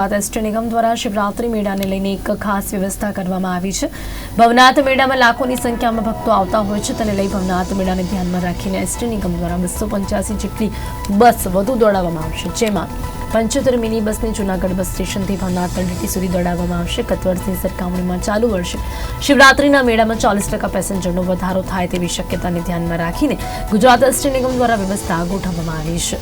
ST નિગમ દ્વારા શિવરાત્રી મેળાને લઈને એક ખાસ વ્યવસ્થા કરવામાં આવી છે. ભવનાથ મેળામાં લાખોની સંખ્યામાં ભક્તો આવતા હોય છે તેને લઈ ભવનાથ મેળાને ધ્યાનમાં રાખીને એસટી નિગમ દ્વારા બસો જેટલી બસ વધુ દોડાવવામાં આવશે. જેમાં પંચોતેર મિની બસને જૂનાગઢ બસ સ્ટેશનથી ભવનાથ તળેટી સુધી દોડાવવામાં આવશે. ગત વર્ષની સરખામણીમાં ચાલુ વર્ષે શિવરાત્રીના મેળામાં ચાલીસ ટકા પેસેન્જરનો વધારો થાય તેવી શક્યતાને ધ્યાનમાં રાખીને ગુજરાત એસટી નિગમ દ્વારા વ્યવસ્થા ગોઠવવામાં આવી છે.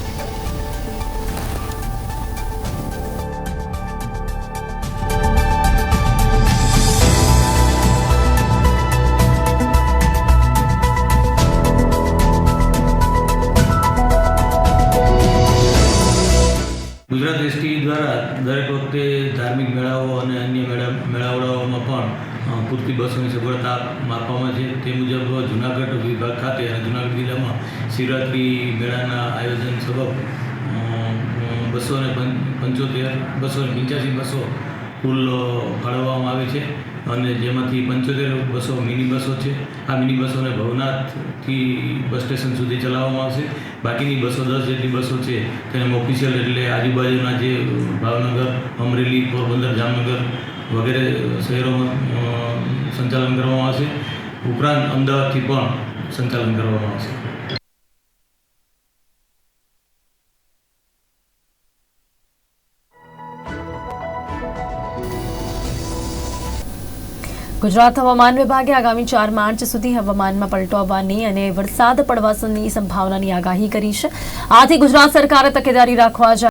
ગુજરાત એસટી દ્વારા દરેક વખતે ધાર્મિક મેળાઓ અને અન્ય મેળા મેળાવડાઓમાં પણ પૂરતી બસોની સગવડતા આપવામાં છે. તે મુજબ જુનાગઢ વિભાગ ખાતે અને જુનાગઢ જિલ્લામાં શિવરાત્રિ મેળાના આયોજન સબબ બસો અને પંચોતેર બસો પંચ્યાસી બસો કુલ ફાળવવામાં આવે છે અને જેમાંથી પંચોતેર બસો મિની બસો છે. આ મિની બસોને ભવનાથથી બસ સ્ટેશન સુધી ચલાવવામાં આવશે. બાકીની બસો દસ જેટલી બસો છે તેને ઓફિશિયલ એટલે આજુબાજુના જે ભાવનગર, અમરેલી, પોરબંદર, જામનગર વગેરે શહેરોમાં સંચાલન કરવામાં આવશે. ઉપરાંત અમદાવાદથી પણ સંચાલન કરવામાં આવશે. ગુજરાત હવામાન વિભાગે આગામી ચાર માર્ચ સુધી હવામાનમાં પલટો આવવાની અને વરસાદ પડવાની સંભાવનાની આગાહી કરી છે. આથી ગુજરાત સરકારે તકેદારી રાખવા